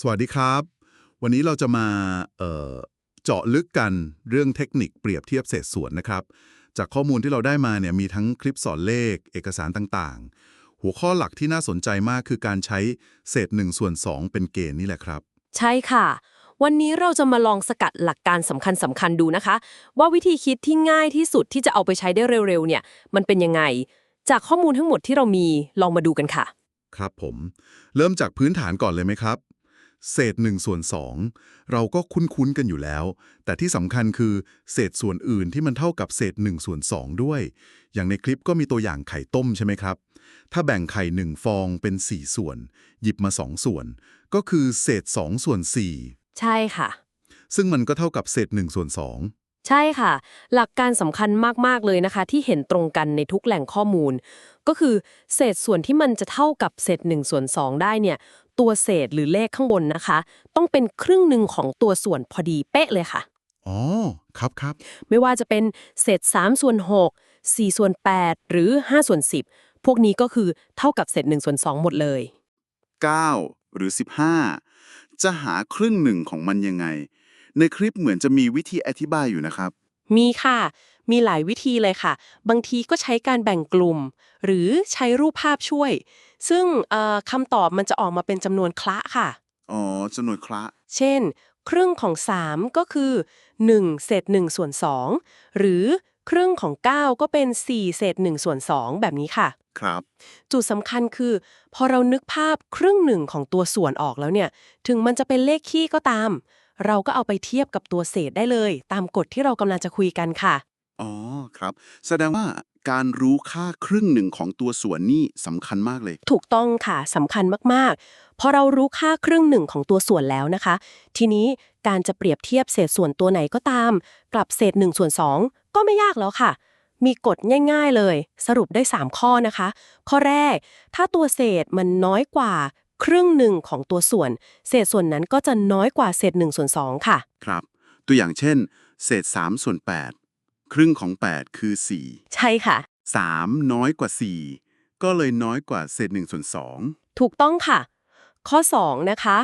สวัสดีครับ วันนี้เราจะมาเอ่อเจาะลึกกันเรื่องเทคนิคเปรียบเทียบเศษส่วนนะครับ จากข้อมูลที่เราได้มาเนี่ยมีทั้งคลิปสอนเลข เอกสารต่างๆ หัวข้อหลักที่น่าสนใจมากคือการใช้เศษ1ส่วน2 เป็นเกณฑ์นี่แหละครับ ใช่ค่ะ วันนี้เราจะมาลองสกัดหลักการสำคัญสำคัญๆดูนะคะ ว่าวิธีคิดที่ง่ายที่สุดที่จะเอาไปใช้ได้เร็วๆเนี่ยมันเป็นยังไง จากข้อมูลทั้งหมดที่เรามีลองมาดูกันค่ะ ครับผม เริ่มจากพื้นฐานก่อนเลยไหมครับ เศษ1ส่วน2เราก็คุ้นๆกันอยู่แล้ว แต่ที่สำคัญคือเศษส่วนอื่นที่มันเท่ากับเศษ1ส่วน2ด้วย อย่างในคลิปก็มีตัวอย่างไข่ต้มใช่ไหมครับ ถ้าแบ่งไข่ 1 ฟองเป็น 4 ส่วน หยิบมา 2 ส่วน ก็คือเศษ2ส่วนใช่ค่ะ4ซึ่งมันก็เท่ากับเศษ1ส่วนใช่ค่ะ หลักการสำคัญมาก ๆ เลยนะคะ ที่เห็นตรงกันในทุกแหล่งข้อมูล ก็คือเศษส่วนที่มันจะเท่ากับเศษ1ส่วน2ได้เนี่ย ตัวเศษหรือเลขข้างบนนะคะ ต้องเป็นครึ่งหนึ่งของตัวส่วนพอดีเป๊ะเลยค่ะ2อ๋อ ครับครับ ไม่ว่าจะเป็นเศษ3ส่วน6 4ส่วน8 หรือ5ส่วน10 พวกนี้ก็คือเท่ากับเศษ1ส่วน2หมดเลย 9 หรือ 15 จะหาครึ่งหนึ่งของมันยังไง ในคลิปเหมือนจะมีวิธีอธิบายอยู่นะครับ มีค่ะ มีหลายวิธีเลยค่ะ บางทีก็ใช้การแบ่งกลุ่ม หรือใช้รูปภาพช่วย ซึ่งเอ่อคำตอบมันจะออกมาเป็นจำนวนคละค่ะ อ๋อจำนวนคละ เช่น ครึ่งของ 3 ก็คือ 1 เศษ1ส่วน2หรือครึ่งของ 9 ก็เป็น 4 เศษ1ส่วน2แบบนี้ค่ะ ครับ จุดสำคัญคือ พอเรานึกภาพครึ่งหนึ่งของตัวส่วนออกแล้วเนี่ย ถึงมันจะเป็นเลขคี่ก็ตาม เราก็เอาไปเทียบกับตัวเศษได้เลย ตามกฎที่เรากำลังจะคุยกันค่ะ อ๋อครับ แสดงว่าการรู้ค่าครึ่งหนึ่งของตัวส่วนนี่สำคัญมากเลย ถูกต้องค่ะสำคัญมากๆ พอเรารู้ค่าครึ่งหนึ่งของตัวส่วนแล้วนะคะ ทีนี้การจะเปรียบเทียบเศษส่วนตัวไหนก็ตาม กลับเศษ1ส่วน2ก็ไม่ยากแล้วค่ะ มีกฎง่าย ๆเลย สรุปได้ 3 ข้อนะคะ ข้อแรก ถ้าตัวเศษมันน้อยกว่าครึ่งหนึ่งของตัวส่วน เศษส่วนนั้นก็จะน้อยกว่าเศษ1ส่วน2ค่ะ ครับ ตัวอย่างเช่น เศษ3ส่วน8 ครึ่งของ 8 คือใช่ค่ะ4 3น้อยกว่า 4 ก็เลยน้อยกว่าเศษ1ส่วน2ถูกต้องค่ะ ข้อ 2 นะคะ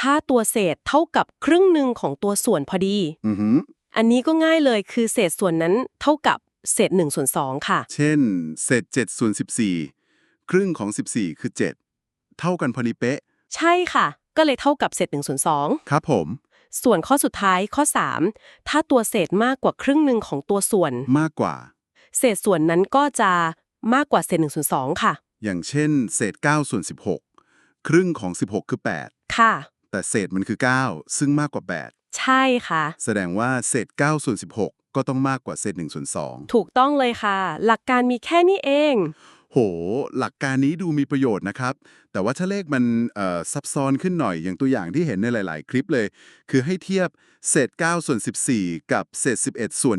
ถ้าตัวเศษเท่ากับครึ่งหนึ่งของตัวส่วนพอดี อือหืออันนี้ก็ง่ายเลยคือเศษส่วนนั้นเท่ากับเศษ1ส่วน2ค่ะ เช่น เศษ7ส่วน14 ครึ่งของ 14 คือ 7 เท่ากันพอดีเป๊ะ ใช่ค่ะ ก็เลยเท่ากับเศษ1ส่วนครับผม2 ส่วนข้อสุดท้ายข้อ 3 ถ้าตัวเศษมากกว่าครึ่งหนึ่งของตัวส่วน มากกว่า เศษส่วนนั้นก็จะมากกว่าเศษ1ส่วน2ค่ะ อย่างเช่น เศษ9ส่วน16 ครึ่งของ 16 คือค่ะ8แต่เศษมันคือ 9 ซึ่งมากกว่าใช่ค่ะ8แสดงว่าเศษ9ส่วน16 ก็ต้องมากกว่าเศษ1ส่วน2ถูกต้องเลยค่ะ หลักการมีแค่นี้เอง โห หลักการนี้ดูมีประโยชน์นะครับ แต่ว่าถ้าเลขมันเอ่อซับซ้อนขึ้นหน่อยอย่างตัวอย่างที่เห็นในหลาย ๆ คลิปเลย คือให้เทียบเศษ 9 ส่วน 14 กับเศษ 11 ส่วน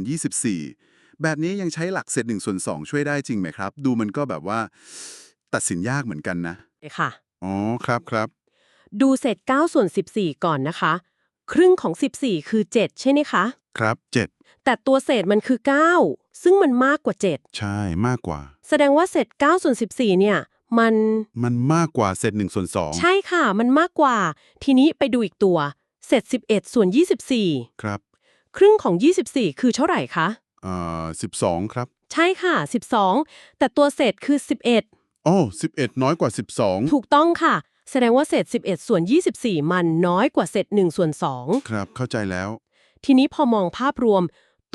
24 แบบนี้ยังใช้หลักเศษ1ส่วน2ช่วยได้จริงไหมครับ ดูมันก็แบบว่าตัดสินยากเหมือนกันนะค่ะ อ๋อ ครับครับ ดูเศษ 9 ส่วน 14 ก่อนนะคะ ครึ่งของ 14 คือ 7 ใช่ไหมคะ ครับแต่ตัวเศษมันคือ 9 ซึ่งมันมากกว่า 7 ใช่มากกว่า7แสดงว่าเศษ9ส่วน14 เนี่ย มัน มันมากกว่าเศษ1ส่วน2ใช่ค่ะ มันมากกว่า ทีนี้ไปดูอีกตัวเศษ11 ส่วน 24 ครับ ครึ่งของ 24 คือเท่าไหร่คะเอ่อ12 ครับ ใช่ค่ะ 12 แต่ตัวเศษคือ 11โอ้11 น้อยกว่า 12 ถูกต้องค่ะ แสดงว่าเศษ 11 ส่วน 24 มันน้อยกว่าเศษ1ส่วน2ครับเข้าใจแล้ว ทีนี้พอมองภาพรวม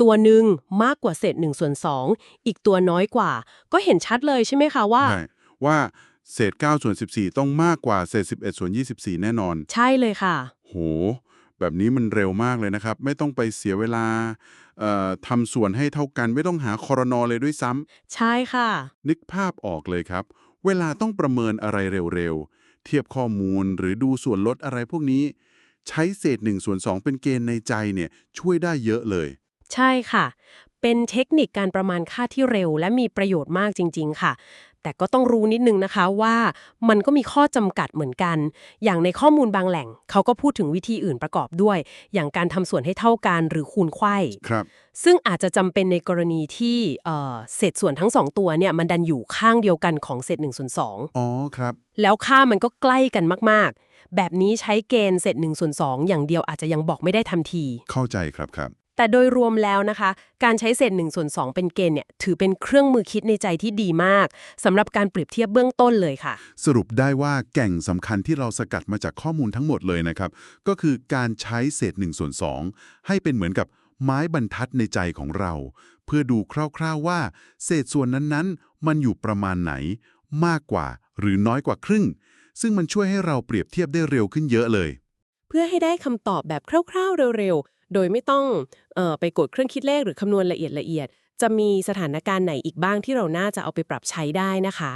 ตัวหนึ่งมากกว่าเศษ1ส่วน2อีกตัวน้อยกว่า ก็เห็นชัดเลยใช่ไหมคะว่าใช่ว่าเศษ9ส่วน14 ต้องมากกว่าเศษ11ส่วน24 แน่นอน ใช่เลยค่ะ โห แบบนี้มันเร็วมากเลยนะครับ ไม่ต้องไปเสียเวลาเอ่อทำส่วนให้เท่ากัน ไม่ต้องหาคอรนอเลยด้วยซ้ำใช่ค่ะ นึกภาพออกเลยครับ เวลาต้องประเมินอะไรเร็วๆ เทียบข้อมูลหรือดูส่วนลดอะไรพวกนี้ ใช้เศษ1ส่วน2เป็นเกณฑ์ในใจเนี่ยช่วยได้เยอะเลย ใช่ค่ะ เป็นเทคนิคการประมาณค่าที่เร็ว และมีประโยชน์มากจริง ๆ ค่ะ แต่ก็ต้องรู้นิดนึงนะคะว่ามันก็มีข้อจำกัดเหมือนกัน อย่างในข้อมูลบางแหล่ง เขาก็พูดถึงวิธีอื่นประกอบด้วย อย่างการทำส่วนให้เท่ากันหรือคูณไขว้ครับ ซึ่งอาจจะจำเป็นในกรณีที่เอ่อเศษส่วนทั้งสองตัวเนี่ยมันดันอยู่ข้างเดียวกันของเศษ1ส่วน2อ๋อครับ แล้วค่ามันก็ใกล้กันมากๆ แบบนี้ใช้เกณฑ์เศษ1ส่วน2อย่างเดียวอาจจะยังบอกไม่ได้ทันที เข้าใจครับครับ แต่โดยรวมแล้วนะคะ การใช้เศษ1ส่วน2เป็นเกณฑ์เนี่ยถือเป็นเครื่องมือคิดในใจที่ดีมากสำหรับการเปรียบเทียบเบื้องต้นเลยค่ะ สรุปได้ว่าแก่งสำคัญที่เราสกัดมาจากข้อมูลทั้งหมดเลยนะครับ ก็คือการใช้เศษ1ส่วน2ให้เป็นเหมือนกับไม้บรรทัดในใจของเรา เพื่อดูคร่าวๆว่า เศษส่วนนั้นๆ มันอยู่ประมาณไหน มากกว่าหรือน้อยกว่าครึ่ง ซึ่งมันช่วยให้เราเปรียบเทียบได้เร็วขึ้นเยอะเลย เพื่อให้ได้คำตอบแบบคร่าวๆเร็วๆ โดยไม่ต้องออไปกดเครื่องคิดเลขหรือคำนวณละเอียดละเอียด จะมีสถานการณ์ไหนอีกบ้างที่เราน่าจะเอาไปปรับใช้ได้นะคะ